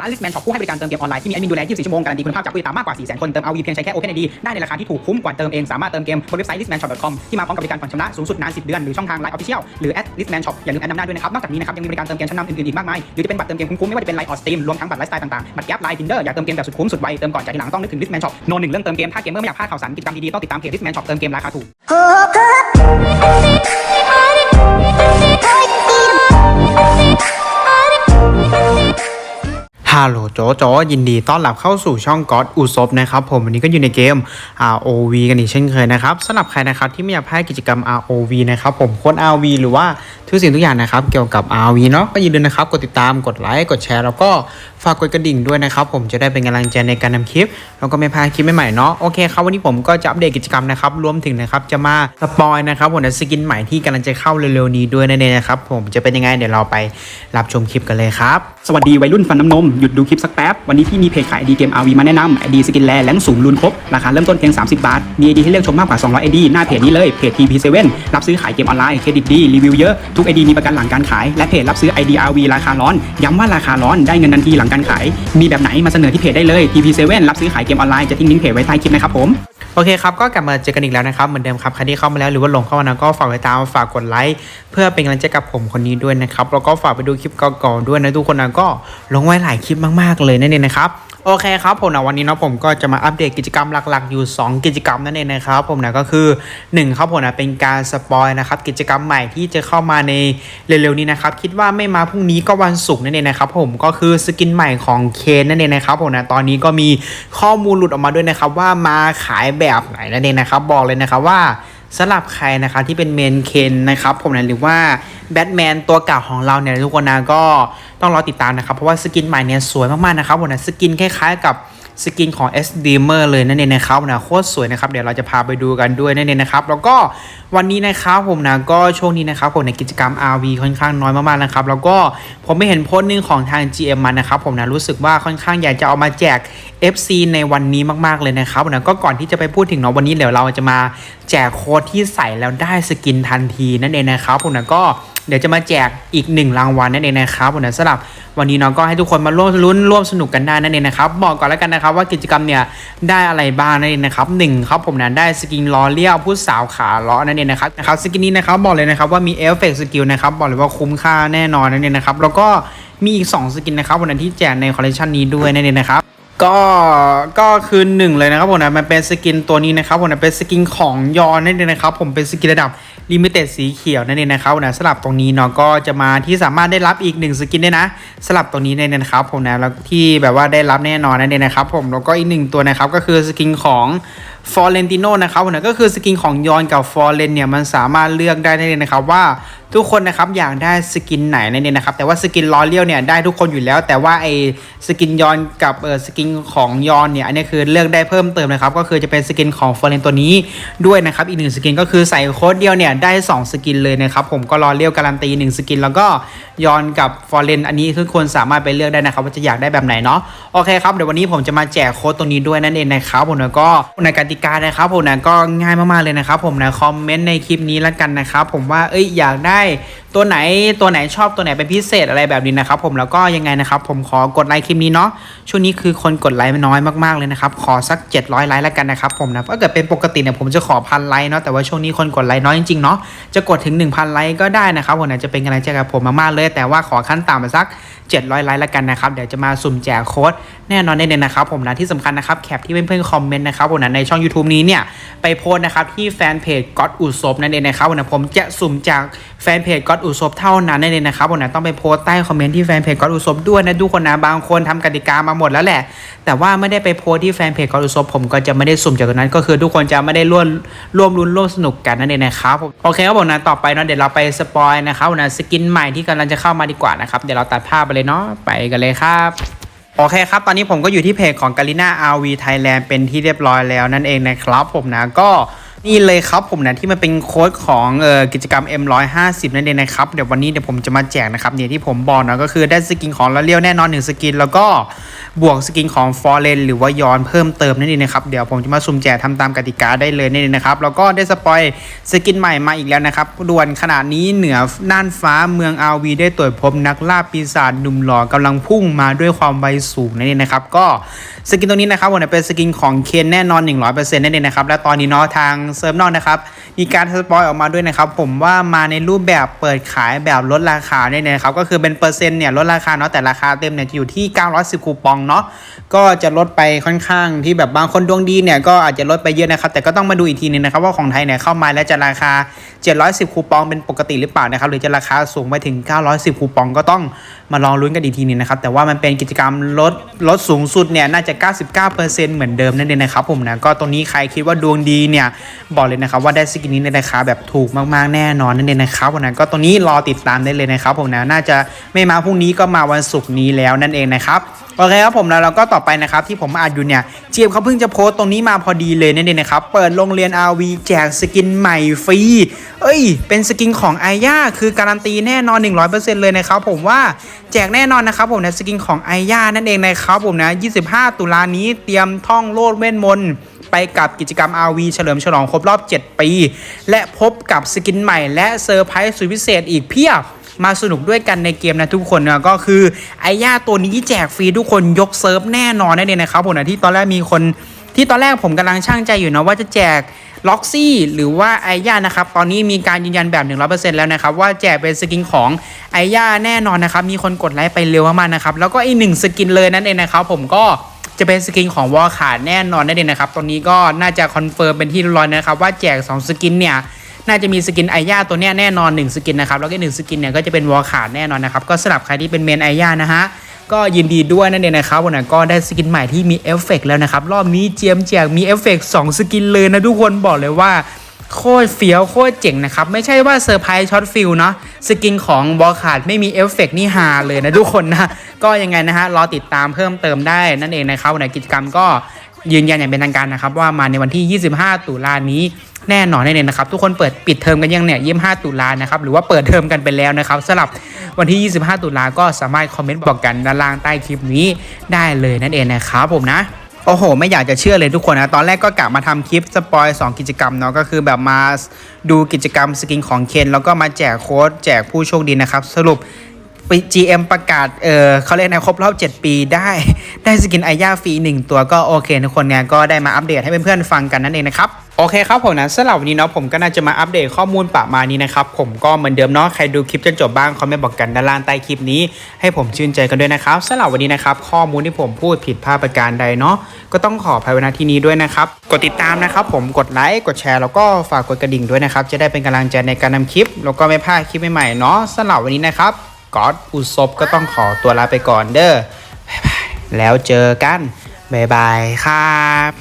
ร้าน Listman Shop ผู้ให้บริการเติมเกมออนไลน์ที่มีแอดมินดูแล 24 ชั่วโมงการันตีคุณภาพจากผู้ติดตามมากกว่า 400,000 คน เติมเอาวีเพียงใช้แค่ OpenID ได้ในราคาที่ถูกคุ้มกว่าเติมเอง สามารถเติมเกมบนเว็บไซต์ listmanshop.com ที่มาพร้อมกับบริการผ่อนชำระสูงสุดนาน 10 เดือน หรือช่องทาง Line Official หรือแอด @listman shop อย่าลืมแอดนำหน้าด้วยนะครับ นอกจากนี้นะครับยังมีบริการเติมเกมชั้นนำอื่นๆอีกมากมายหรือจะเป็นบัตรเติมเกมคุ้มๆไม่ว่าจะเป็น Line or Steam รวมทั้งบัตรไลฟ์สไตล์ต่างๆบัตรแก๊ป Line Tinder อยากเติมเกมแบบสุดคุ้มสุดไวเติมก่อนจ่ายทีหลังต้องนึกถึง Listman Shop โนหนึ่งเรื่องเติมเกมถ้าเกมเมอร์ไม่อยากพลาดข่าวสารกิจกรรมดีๆต้องติดตามเพจ Listman Shop เติมเกมราคาถูก ฮัลโหลโจโจยินดีต้อนรับเข้าสู่ช่องก็อดอุซบนะครับผมวันนี้ก็อยู่ในเกม ROV กันอีกเช่นเคยนะครับสำหรับใครนะครับที่ไม่อยากพลาดกิจกรรม ROV นะครับผมโค้ด ROV หรือว่าทุกสิ่งทุกอย่างนะครับเกี่ยวกับ ROV เนาะก็อย่าลืมนะครับกดติดตามกดไลค์กดแชร์แล้วก็ฝากกดกระดิ่งด้วยนะครับผมจะได้เป็นกำลังใจในการทำคลิป แล้วก็ไม่พลาดคลิปใหม่ๆเนาะโอเคครับวันนี้ผมก็จะอัปเดตกิจกรรมนะครับรวมถึงนะครับจะมาสปอยนะครับผมสกินใหม่ที่กำลังจะเข้าเร็วๆนี้ด้วยนั่นเองนะครับผมจะเป็นยังไงเดี๋ยวเราไปรับชมคลิปกันเลยครับสวัสดีวัยรุ่นฟันน้ำนม หยุดดูคลิปสักแป๊บ วันนี้พี่มีเพจขายไอดีเกม RV มาแนะนำไอดีสกินแลแรงสูงรุนครบ ราคาเริ่มต้นเพียง 30 บาท มีไอดีให้เลือกชมมากกว่า 200ไอดีหน้าเพจนี้เลย เพจ TP7 รับซื้อขายเกมออนไลน์ เครดิตดี รีวิวเยอะ ทุกไอดีมีประกันหลังการขาย และเพจรับซื้อไอดี RV ราคาร้อน ย้ำว่าราคาร้อนได้เงินทันทีหลังการขาย มีแบบไหนมาเสนอที่เพจได้เลย TP7 รับซื้อขายเกมออนไลน์จะทิ้งลิงก์เพจไว้ใต้คลิปนะครับผม โอเคครับ ก็กลับมาเจอกันอีกแล้วนะครับ เหมือนเดิมครับ ใครที่เข้ามาแล้วหรือว่าหลงเข้ามานะก็ฝากไว้ตามฝากกดไลค์เพื่อเป็นกำลังใจกับผมคนนี้ด้วยนะครับ แล้วก็ฝากไปดูคลิปก่อนๆด้วยนะทุกคนนะก็ลงไว้หลายคลิปมากๆเลยนั่นเองนะครับ โอเคครับผมนะวันนี้เนาะผมก็จะมาอัปเดตกิจกรรมหลักๆ อยู่ 2 กิจกรรมนั่นเองนะครับผมนะก็คือ1ครับผมนะเป็นการสปอยนะครับกิจกรรมใหม่ที่จะเข้ามาในเร็วๆนี้นะครับคิดว่าไม่มาพรุ่งนี้ก็วันศุกร์นั่นเองนะครับผมก็คือสกินใหม่ของเคนนั่นเองนะครับผมนะตอนนี้ก็มีข้อมูลหลุดออกมาด้วยนะครับว่ามาขายแบบไหนนั่นเองนะครับบอกเลยนะครับว่า สำหรับใครนะคะที่เป็นเมนเคนนะครับผมนะหรือว่าแบทแมนตัวเก่าของเราเนี่ยทุกคนนะก็ต้องรอติดตามนะครับ เพราะว่าสกินใหม่เนี่ยสวยมากๆนะครับผมนะสกินคล้ายๆกับ สกินของ S d m e r เลยนั่นเองนะครับนะโคตรสวยนะครับ เดี๋ยวเราจะพาไปดูกันด้วยนั่นเองนะครับ แล้วก็วันนี้นะครับผมนะก็ช่วงนี้นะครับผมในกิจกรรม RV ค่อนข้างน้อยมากๆนะครับ แล้วก็ผมไม่เห็นโพสต์หนึงของทาง GM มันนะครับผมนะรู้สึกว่าค่อนข้างอยากจะเอามาแจก FC ในวันนี้มากๆเลยนะครับนะก็ก่อนที่จะไปพูดถึงเนาะวันนี้เดี๋ยวเราจะมาแจกโค้ดที่ใส่แล้วได้สกินทันทีนั่นเองนะครับผมนะก็ เดี๋ยวจะมาแจกอีกหนึ่งรางวัลนั่นเองนะครับผมนะสำหรับวันนี้เนาะก็ให้ทุกคนมาร่วมลุ้นร่วมสนุกกันได้นั่นเองนะครับบอกก่อนแล้วกันนะครับว่ากิจกรรมเนี่ยได้อะไรบ้างนั่นเองนะครับหนึ่งครับผมนะได้สกินล้อเลี้ยวผู้สาวขาล้อนั่นเองนะครับนะครับสกินนี้นะครับบอกเลยนะครับว่ามีเอฟเฟกต์สกิลนะครับบอกเลยว่าคุ้มค่าแน่นอนนั่นเองนะครับแล้วก็มีอีกสองสกินนะครับวันนั้นที่แจกในคอลเลคชันนี้ด้วยนั่นเองนะครับก็ก็คือหนึ่งเลยนะครับผมนะมันเป็นสกินตัวนี้นะครับผมนะเป็นสกินของยอนนั่นเองนะครับผมเป็นสกินระดับ ลิมิเต็ดสีเขียวนั่นเองนะครับผมนะสลับตรงนี้เนาะก็จะมาที่สามารถได้รับอีกหนึ่งสกินได้นะสลับตรงนี้ในนะครับผมนะแล้วที่แบบว่าได้รับแน่นอนนั่นเองนะครับผมแล้วก็อีกหนึ่งตัวนะครับก็คือสกินของฟอร์เรนติโนนะครับผมนะก็คือสกินของยอนกับฟอร์เรนเนี่ยมันสามารถเลือกได้นั่นเองนะครับว่า ทุกคนนะครับอยากได้สกินไหนนั่นเองนะครับแต่ว่าสกินลอเลียวเนี่ยได้ทุกคนอยู่แล้ว แต่ว่าไอ้สกินยอนกับเออสกินของยอนเนี่ยอันนี้คือเลือกได้เพิ่มเติมนะครับก็คือจะเป็นสกินของฟอร์เรนตัวนี้ด้วยนะครับอีกหนึ่งสกินก็คือใส่โค้ดเดียวเนี่ยได้ 2 สกินเลยนะครับผมก็รอเลียวการันตี 1 สกิน แล้วก็ยอนกับฟอร์เรนอันนี้ทุกคนสามารถไปเลือกได้นะครับว่าจะอยากได้แบบไหนเนาะโอเคครับเดี๋ยววันนี้ผมจะมาแจกโค้ดตัวนี้ด้วยนั่นเองนะครับผมแล้วก็ในกติกานะครับผมนะก็ง่ายมากๆเลยนะครับผมนะคอมเมนต์ในคลิปนี้แล้วกันนะครับผมว่าเอ้ยอยากได้ตัวไหนตัวไหนชอบตัวไหนเป็นพิเศษอะไรแบบนี้นะครับ ผมแล้วก็ยังไงนะครับ ผมขอกดไลค์คลิปนี้เนาะช่วงนี้คือคนกดไลค์น้อยมากๆเลยนะครับ ขอสัก 700 ไลค์แล้วกันนะครับผมนะถ้าเกิดเป็นปกติเนี่ยผมจะขอพันไลค์เนาะแต่ว่าช่วงนี้คนกดไลค์น้อยจริงๆเนาะจะกดถึง 1,000 ไลค์ก็ได้นะครับผมนะจะเป็นกำลังใจกับผมมากๆเลย แต่ว่าขอขั้นต่ำสัก 700 ไลค์แล้วกันนะครับเดี๋ยวจะมาสุ่มแจกโค้ดแน่นอนแน่ๆนะครับผมนะที่สำคัญนะครับแคปที่เพื่อนๆคอมเมนต์นะครับผมนะในช่อง YouTube นี้เนี่ยไปโพสนะครับที่แฟนเพจก็อดอุศบนั่นเองนะครับผมนะผมจะสุ่มจากแฟนเพจก็อดอุศบเท่านั้นนั่นเองนะครับผมนะต้องไปโพสต์ใต้คอมเมนต์ที่แฟนเพจก็อดอุศบด้วยนะทุกคนนะบางคนทำกติกามาหมดแล้วแหละ แต่ว่าไม่ได้ไปโพสต์ที่แฟนเพจก็อดอุศบผมก็จะไม่ได้สุ่มจากตรงนั้น ก็คือทุกคนจะไม่ได้ร่วมร่วมรุ้นร่วมสนุกกันนั่นเองนะครับผมโอเคครับผมนะต่อไปเนาะเดี๋ยวเราไปสปอยนะครับนะสกินใหม่ที่กำลังจะเข้ามาดีกว่านะครับเดี๋ยวเราตัดภาพไปเลยเนาะไปกันเลยครับโอเคครับ ตอนนี้ผมก็อยู่ที่เพจของ g a l i n a RV Thailand เป็นที่เรียบร้อยแล้วนั่นเองนะครับผมนะก็ นี่เลยครับผมนะที่มันเป็นโค้ดของเอ่อกิจกรรม M150 นั่นเองนะครับเดี๋ยววันนี้เดี๋ยวผมจะมาแจกนะครับเนี่ยที่ผมบอกนะก็คือได้สกินของลาเลียวแน่นอนหนึ่งสกิน แล้วก็บวกสกินของฟอร์เรนหรือว่าย้อนเพิ่มเติมนั่นเองนะครับเดี๋ยวผมจะมาสุ่มแจกทำตามกติกาได้เลยนั่นเองนะครับแล้วก็ได้สปอยสกินใหม่มาอีกแล้วนะครับด่วนขนาดนี้เหนือน่านฟ้าเมืองอาวีได้ตรวจพบนักล่าปีศาจหนุ่มหล่อกำลังพุ่งมาด้วยความไวสูงนั่นเองนะครับก็สกินตัวนี้นะครับผมเนี่ยเป็นสกินของเคนแน่นอน 100%นั่นเองนะครับและตอนนี้เนาะทางเซิร์ฟนอกนะครับ มีการสปอยออกมาด้วยนะครับ ผมว่ามาในรูปแบบเปิดขายแบบลดราคาเนี่ยนะครับ ก็คือเป็นเปอร์เซ็นต์เนี่ยลดราคาเนาะแต่ราคาเต็มเนี่ยจะอยู่ที่ 910 คูปองเนาะก็จะลดไปค่อนข้างที่แบบบางคนดวงดีเนี่ยก็อาจจะลดไปเยอะนะครับ แต่ก็ต้องมาดูอีกทีนึงนะครับว่าของไทยเนี่ยเข้ามาแล้วจะราคา 710 คูปองเป็นปกติหรือเปล่านะครับหรือจะราคาสูงไปถึง 910 คูปองก็ต้องมาลองลุ้นกันอีกทีนึงนะครับแต่ว่ามันเป็นกิจกรรมลดลดสูงสุดเนี่ยน่าจะ 99%เหมือนเดิมนั่นเองนะครับผมนะก็ตรงนี้ใครคิดว่าดวงดีเนี่ยบอกเลยนะครับว่าได้สกินนี้ในราคาแบบถูกมากๆแน่นอนนั่นเองนะครับผมนะก็ตรงนี้รอติดตามได้เลยนะครับผมนะน่าจะไม่มาพรุ่งนี้ก็มาวันศุกร์นี้แล้วนั่นเองนะครับ โอเคครับผมแล้วเราก็ต่อไปนะครับที่ผมอ่านอยู่เนี่ยเจียมเขาเพิ่งจะโพสต์ตรงนี้มาพอดีเลยนั่นเองนะครับเปิดโรงเรียน RV แจกสกินใหม่ฟรีเอ้ย เป็นสกินของไอย่าคือการันตีแน่นอน 100%เลยนะครับผมว่าแจกแน่นอนนะครับผมนะสกินของไอย่านั่นเองนะครับผมนะ 25 ตุลานี้เตรียมท่องโลดเวทมนต์ไปกับกิจกรรม RV เฉลิมฉลองครบรอบ 7 ปี และพบกับสกินใหม่และเซอร์ไพรส์สุดพิเศษอีกเพียบ มาสนุกด้วยกันในเกมนะทุกคนนะก็คือไอย่าตัวนี้แจกฟรีทุกคนยกเซิร์ฟแน่นอนนั่นเองนะครับผมนะที่ตอนแรกมีคนที่ตอนแรกผมกำลังช่างใจอยู่นะว่าจะแจกล็อกซี่หรือว่าไอย่านะครับ ตอนนี้มีการยืนยันแบบ 100%แล้วนะครับ ว่าแจกเป็นสกินของไอย่าแน่นอนนะครับ มีคนกดไลค์ไปเร็วมากๆนะครับ แล้วก็อีกหนึ่งสกินเลยนั่นเองนะครับ ผมก็จะเป็นสกินของวอลขาดแน่นอนนั่นเองนะครับ ตอนนี้ก็น่าจะคอนเฟิร์มเป็นที่ร้อยนะครับ ว่าแจก 2 สกินเนี่ย น่าจะมีสกินไอย่าตัวเนี้ยแน่นอน 1 สกินนะครับ แล้วก็หนึ่งสกินเนี่ยก็จะเป็นวอลขาดแน่นอนนะครับ ก็สำหรับใครที่เป็นเมนไอย่านะฮะก็ยินดีด้วยนั่นเองนะครับวันนั้นก็ได้สกินใหม่ที่มีเอฟเฟกต์แล้วนะครับ รอบนี้เจียมแจกมีเอฟเฟกต์สองสกินเลยนะทุกคนบอกเลยว่าโคตรเฟี้ยวโคตรเจ๋งนะครับ ไม่ใช่ว่าเซอร์ไพรส์ช็อตฟิลเนาะสกินของบอลขาดไม่มีเอฟเฟกต์นี่ฮาเลยนะทุกคนนะ ก็ยังไงนะฮะ รอติดตามเพิ่มเติมได้นั่นเองนะครับวันไหนกิจกรรมก็ยืนยันอย่างเป็นทางการนะครับ ว่ามาในวันที่ 25 ตุลานี้ แน่นอนแน่ๆนะครับ ทุกคนเปิดปิดเทอมกันยังเนี่ย25ตุลานะครับ หรือว่าเปิดเทอมกันไปแล้วนะครับสำหรับวันที่ 25 ตุลาก็สามารถคอมเมนต์บอกกันด้านล่างใต้คลิปนี้ได้เลยนั่นเองนะครับผมนะโอ้โห ไม่อยากจะเชื่อเลยทุกคนนะ ตอนแรกก็กะมาทำคลิปสปอย2กิจกรรมเนาะก็คือแบบมาดูกิจกรรมสกินของเคน แล้วก็มาแจกโค้ดแจกผู้โชคดีนะครับ สรุป GM ประกาศเออเขาเรียกนะครบรอบ 7 ปีได้ได้สกินไอย่าฟรีหนึ่งตัวก็โอเคทุกคนเนี่ยก็ได้มาอัปเดตให้เพื่อนๆฟังกันนั่นเองนะครับโอเคครับผมนะสำหรับวันนี้เนาะผมก็น่าจะมาอัปเดตข้อมูลประมาณนี้นะครับผมก็เหมือนเดิมเนาะใครดูคลิปจนจบบ้างคอมเมนต์บอกกันด้านล่างใต้คลิปนี้ ให้ผมชื่นใจกันด้วยนะครับสำหรับวันนี้นะครับข้อมูลที่ผมพูดผิดพลาดประการใดเนาะก็ต้องขออภัยว้ณที่นี้ด้วยนะครับกดติดตามนะครับผมกดไลค์กดแชร์แล้วก็ฝากกดกระดิ่งด้วยนะครับจะได้เป็นกำลังใจในการนำคลิป แล้วก็ไม่พลาดคลิปใหม่ๆเนาะสำหรับวันนี้นะครับ ก๊อตอุศบก็ต้องขอตัวลาไปก่อนเด้อบ๊ายบายแล้วเจอกันบ๊ายบายครับ